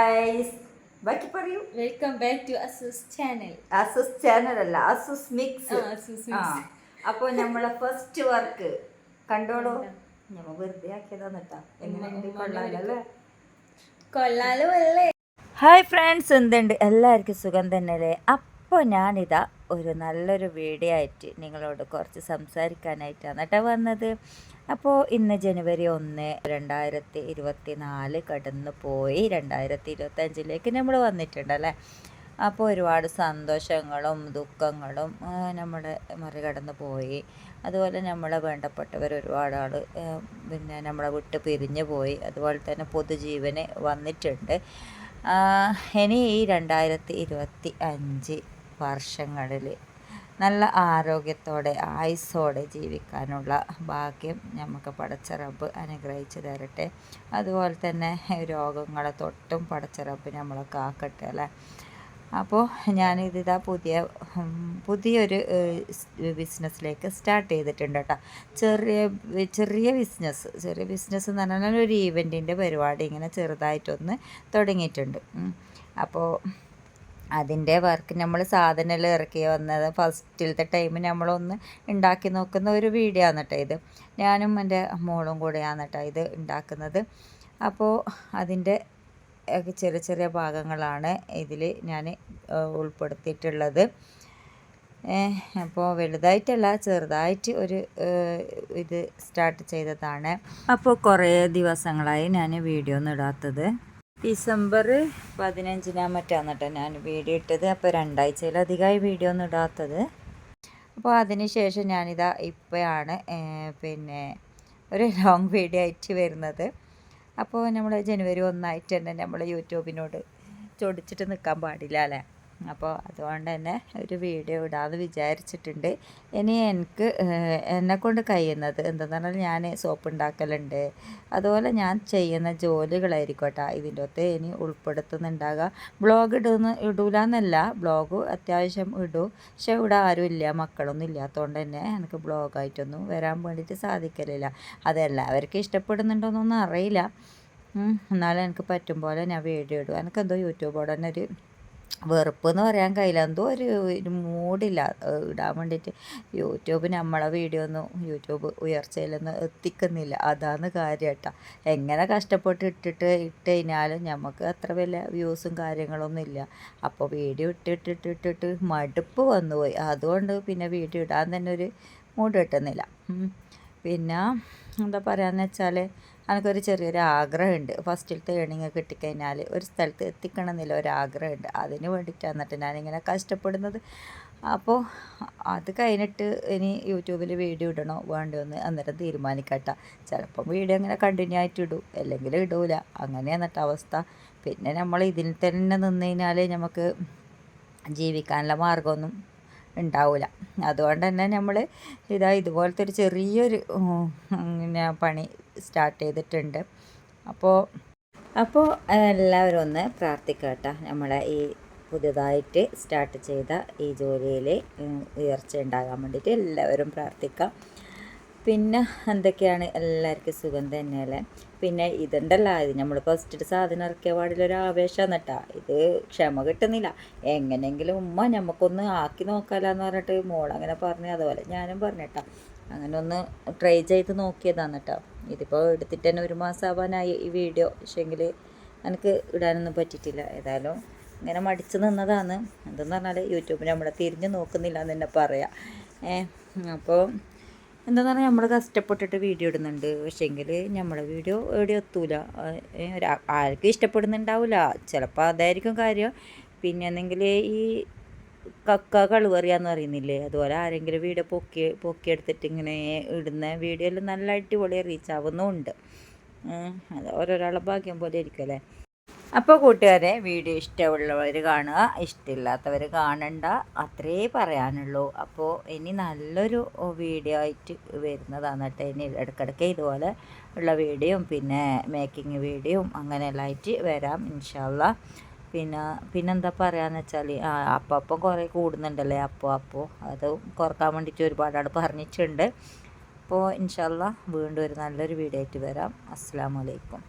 Guys ബാക്കി പറയൂ welcome back to Asus channel Asus channel അല്ല അസുസ് മിക്സ്. അപ്പോൾ നമ്മളെ ഫസ്റ്റ് വർക്ക് കണ്ടോളൂ. ഞമ്മ വെറുതെ ആക്കിയതാന്ന് കേട്ടാ എങ്ങനെയുണ്ട് കൊള്ളാലല്ലേ കൊള്ളാലും അല്ലേ? ഹായ് ഫ്രണ്ട്സ് എന്തുണ്ട്? എല്ലാവർക്കും സുഖം തന്നെയല്ലേ? അപ്പോൾ ഞാനിതാ ഒരു നല്ലൊരു വീഡിയോ ആയിട്ട് നിങ്ങളോട് കുറച്ച് സംസാരിക്കാനായിട്ടാണ് കേട്ടോ വന്നത്. അപ്പോൾ ഇന്ന് ജനുവരി ഒന്ന് രണ്ടായിരത്തി ഇരുപത്തി നാല് കടന്നു പോയി രണ്ടായിരത്തി ഇരുപത്തഞ്ചിലേക്ക് നമ്മൾ വന്നിട്ടുണ്ടല്ലേ? അപ്പോൾ ഒരുപാട് സന്തോഷങ്ങളും ദുഃഖങ്ങളും നമ്മളെ മറികടന്ന് പോയി അതുപോലെ നമ്മളെ വേണ്ടപ്പെട്ടവർ ഒരുപാട് ആൾ പിന്നെ നമ്മളെ വിട്ട് പിരിഞ്ഞു പോയി. അതുപോലെ തന്നെ പൊതുജീവന് വന്നിട്ടുണ്ട്. ഇനി ഈ രണ്ടായിരത്തി ഇരുപത്തി അഞ്ച് വർഷങ്ങളിൽ നല്ല ആരോഗ്യത്തോടെ ആയുസ്സോടെ ജീവിക്കാനുള്ള ഭാഗ്യം നമുക്ക് പടച്ചറബ് അനുഗ്രഹിച്ചു തരട്ടെ. അതുപോലെ തന്നെ രോഗങ്ങളെ തൊട്ടും പടച്ചറബ് നമ്മളെ കാക്കട്ടെ അല്ലേ? അപ്പോൾ ഞാനിതാ പുതിയ പുതിയൊരു ബിസിനസ്സിലേക്ക് സ്റ്റാർട്ട് ചെയ്തിട്ടുണ്ട് കേട്ടോ. ചെറിയ ചെറിയ ബിസിനസ് ചെറിയ ബിസിനസ് എന്ന് പറഞ്ഞാൽ ഒരു ഈവന്റിന്റെ പരിപാടി ഇങ്ങനെ ചെറുതായിട്ടൊന്ന് തുടങ്ങിയിട്ടുണ്ട്. അപ്പോൾ അതിന്റെ വർക്ക് നമ്മൾ സാധനം ഇറക്കി വന്നത്. ഫസ്റ്റിലത്തെ ടൈം നമ്മളൊന്ന് ഉണ്ടാക്കി നോക്കുന്ന ഒരു വീഡിയോ ആണ് ഇത്. ഞാനും എന്റെ മോളും കൂടെയാണ് കേട്ടോ ഇത് ഉണ്ടാക്കുന്നത്. അപ്പോൾ അതിന്റെ ചെറിയ ചെറിയ ഭാഗങ്ങളാണ് ഇതിൽ ഞാൻ ഉൾപ്പെടുത്തിയിട്ടുള്ളത്. അപ്പോൾ വലുതായിട്ടല്ല ചെറുതായിട്ട് ഒരു ഇത് സ്റ്റാർട്ട് ചെയ്തതാണ്. അപ്പോൾ കുറേ ദിവസങ്ങളായി ഞാൻ വീഡിയോ ഒന്നും ഇടാത്തത്. ഡിസംബർ പതിനഞ്ചിനാം മറ്റാണ് കേട്ടോ ഞാൻ വീഡിയോ ഇട്ടത്. അപ്പോൾ രണ്ടാഴ്ചയിലധികമായി വീഡിയോ ഒന്നും ഇടാത്തത്. അപ്പോൾ അതിനുശേഷം ഞാനിതാ ഇപ്പോഴാണ് പിന്നെ ഒരു ലോങ് വീഡിയോ ആയിട്ട് വരുന്നത്. അപ്പോൾ നമ്മൾ ജനുവരി ഒന്നായിട്ട് തന്നെ നമ്മൾ യൂട്യൂബിനോട് ചൊടിച്ചിട്ട് നിൽക്കാൻ പാടില്ല അല്ലേ? അപ്പോൾ അതുകൊണ്ട് തന്നെ ഒരു വീഡിയോ ഇടാമെന്ന് വിചാരിച്ചിട്ടുണ്ട്. ഇനി എനിക്ക് എന്നെ കൊണ്ട് കഴിയുന്നത് എന്താണെന്ന് പറഞ്ഞാൽ ഞാൻ സോപ്പ് ഉണ്ടാക്കലുണ്ട്. അതുപോലെ ഞാൻ ചെയ്യുന്ന ജോലികളായിരിക്കട്ടെ ഇതിന്റെ ഒത്ത് ഇനി ഉൾപ്പെടുത്തുന്നുണ്ടാകുക ബ്ലോഗ് ഇടുന്ന ഇടൂല എന്നല്ല ബ്ലോഗ് അത്യാവശ്യം ഇടൂ. പക്ഷെ ഇവിടെ ആരും ഇല്ല മക്കളൊന്നും ഇല്ലാത്തതുകൊണ്ട് തന്നെ എനിക്ക് ബ്ലോഗായിട്ടൊന്നും വരാൻ വേണ്ടിയിട്ട് സാധിക്കലില്ല. അതെല്ലാവർക്കും ഇഷ്ടപ്പെടുന്നുണ്ടോയെന്നൊന്നും അറിയില്ല. എന്നാലും എനിക്ക് പറ്റും പോലെ ഞാൻ വീഡിയോ ഇടും. എനിക്കെന്തോ യൂട്യൂബോടെ തന്നെ ഒരു വെറുപ്പ് എന്ന് പറയാൻ കഴിയില്ല. എന്തോ ഒരു ഒരു മൂടില്ല ഇടാൻ വേണ്ടിയിട്ട് യൂട്യൂബ് നമ്മളെ വീഡിയോ ഒന്നും യൂട്യൂബ് ഉയർച്ചയിലൊന്നും എത്തിക്കുന്നില്ല. അതാണ് കാര്യം കേട്ടോ. എങ്ങനെ കഷ്ടപ്പെട്ട് ഇട്ടിട്ട് ഇട്ട് കഴിഞ്ഞാലും നമുക്ക് അത്ര വലിയ വ്യൂസും കാര്യങ്ങളൊന്നും ഇല്ല. അപ്പോൾ വീഡിയോ ഇട്ടിട്ടിട്ടിട്ടിട്ട് മടുപ്പ് വന്നുപോയി അതുകൊണ്ട് പിന്നെ വീഡിയോ ഇടാൻ തന്നെ ഒരു മൂഡ് കിട്ടുന്നില്ല. പിന്നെ എന്താ പറയുക എന്ന് വെച്ചാൽ എനിക്കൊരു ചെറിയൊരു ആഗ്രഹമുണ്ട്. ഫസ്റ്റിലത്തെ ഏണിങ് കിട്ടിക്കഴിഞ്ഞാൽ ഒരു സ്ഥലത്ത് എത്തിക്കണം എന്നില്ല ഒരു ആഗ്രഹമുണ്ട് അതിന് വേണ്ടിയിട്ടാണ് എന്നിട്ട് ഞാനിങ്ങനെ കഷ്ടപ്പെടുന്നത്. അപ്പോൾ അത് കഴിഞ്ഞിട്ട് ഇനി യൂട്യൂബിൽ വീഡിയോ ഇടണോ വേണ്ടോ എന്ന് അന്നേരം തീരുമാനിക്കട്ട. ചിലപ്പം വീഡിയോ അങ്ങനെ കണ്ടിന്യൂ ആയിട്ട് ഇടും. അല്ലെങ്കിൽ ഇടൂല. അങ്ങനെ എന്നിട്ട് അവസ്ഥ. പിന്നെ നമ്മൾ ഇതിൽ തന്നെ നിന്ന് കഴിഞ്ഞാൽ നമുക്ക് ജീവിക്കാനുള്ള മാർഗമൊന്നും ഉണ്ടാവില്ല അതുകൊണ്ട് തന്നെ നമ്മൾ ഇതാ ഇതുപോലത്തെ ഒരു ചെറിയൊരു പിന്നെ പണി സ്റ്റാർട്ട് ചെയ്തിട്ടുണ്ട്. അപ്പോൾ അപ്പോൾ എല്ലാവരും ഒന്ന് പ്രാർത്ഥിക്കട്ടെ നമ്മളെ ഈ പുതിയതായിട്ട് സ്റ്റാർട്ട് ചെയ്ത ഈ ജോലിയിൽ ഉയർച്ച ഉണ്ടാകാൻ വേണ്ടിയിട്ട് എല്ലാവരും പ്രാർത്ഥിക്കാം. പിന്നെ എന്തൊക്കെയാണ്? എല്ലാവർക്കും സുഖം തന്നെയല്ലേ? പിന്നെ ഇതുണ്ടല്ലോ ഇത് നമ്മൾ ഫസ്റ്റ് സാധനം ഇറക്കിയ പാടിലൊരു ആവേശം എന്നിട്ടാ ഇത് ക്ഷമ കിട്ടുന്നില്ല. എങ്ങനെയെങ്കിലും ഉമ്മ നമുക്കൊന്ന് ആക്കി നോക്കാലെന്ന് പറഞ്ഞിട്ട് മോൾ അങ്ങനെ പറഞ്ഞു അതുപോലെ ഞാനും പറഞ്ഞിട്ടാ അങ്ങനെ ഒന്ന് ട്രൈ ചെയ്ത് നോക്കിയതാണ് കേട്ടോ. ഇതിപ്പോൾ എടുത്തിട്ട് തന്നെ ഒരു മാസം ആവാനായി ഈ വീഡിയോ പക്ഷേങ്കിൽ എനിക്ക് ഇടാനൊന്നും പറ്റിയിട്ടില്ല. ഏതായാലും ഇങ്ങനെ മടിച്ച് നിന്നതാണ്. എന്തെന്ന് പറഞ്ഞാൽ യൂട്യൂബിൽ നമ്മളെ തിരിഞ്ഞ് നോക്കുന്നില്ല എന്ന് തന്നെ പറയാം. ഏ അപ്പോൾ എന്താന്ന് പറഞ്ഞാൽ നമ്മൾ കഷ്ടപ്പെട്ടിട്ട് വീഡിയോ ഇടുന്നുണ്ട്. പക്ഷേങ്കിൽ നമ്മുടെ വീഡിയോ എവിടെ എത്തൂല. ആർക്കും ഇഷ്ടപ്പെടുന്നുണ്ടാവില്ല ചിലപ്പോൾ അതായിരിക്കും കാര്യം. പിന്നെ എന്തെങ്കിൽ ഈ കക്ക കളുവറിയാന്ന് അറിയുന്നില്ലേ അതുപോലെ ആരെങ്കിലും വീഡിയോ പൊക്കി പൊക്കിയെടുത്തിട്ട് ഇങ്ങനെ ഇടുന്ന വീഡിയോയിൽ നല്ല അടിപൊളി റീച്ച് ആവുന്നുമുണ്ട് അത് ഓരോരാളെ ഭാഗ്യം പോലെ ആയിരിക്കും അല്ലേ? അപ്പോൾ കൂട്ടുകാരെ വീഡിയോ ഇഷ്ടമുള്ളവർ കാണുക ഇഷ്ടമില്ലാത്തവർ കാണണ്ട അത്രേ പറയാനുള്ളൂ. അപ്പോൾ ഇനി നല്ലൊരു വീഡിയോ ആയിട്ട് വരുന്നതാണ് കേട്ടോ. ഇനി ഇടയ്ക്കിടയ്ക്ക് ഇതുപോലെ ഉള്ള വീഡിയോയും പിന്നെ മേക്കിംഗ് വീഡിയോയും അങ്ങനെയെല്ലാം ആയിട്ട് വരാം ഇൻഷാല്ല പിന്നെ പിന്നെന്താ പറയാന്ന് വെച്ചാൽ ആ അപ്പം കുറേ കൂടുന്നുണ്ടല്ലേ അപ്പോൾ അപ്പോൾ അത് കുറയ്ക്കാൻ വേണ്ടിയിട്ട് ഒരുപാട് ആൾ പറഞ്ഞിട്ടുണ്ട്. അപ്പോൾ ഇൻഷാല്ല വീണ്ടും ഒരു നല്ലൊരു വീഡിയോ ആയിട്ട് വരാം. അസ്സാം വലൈക്കും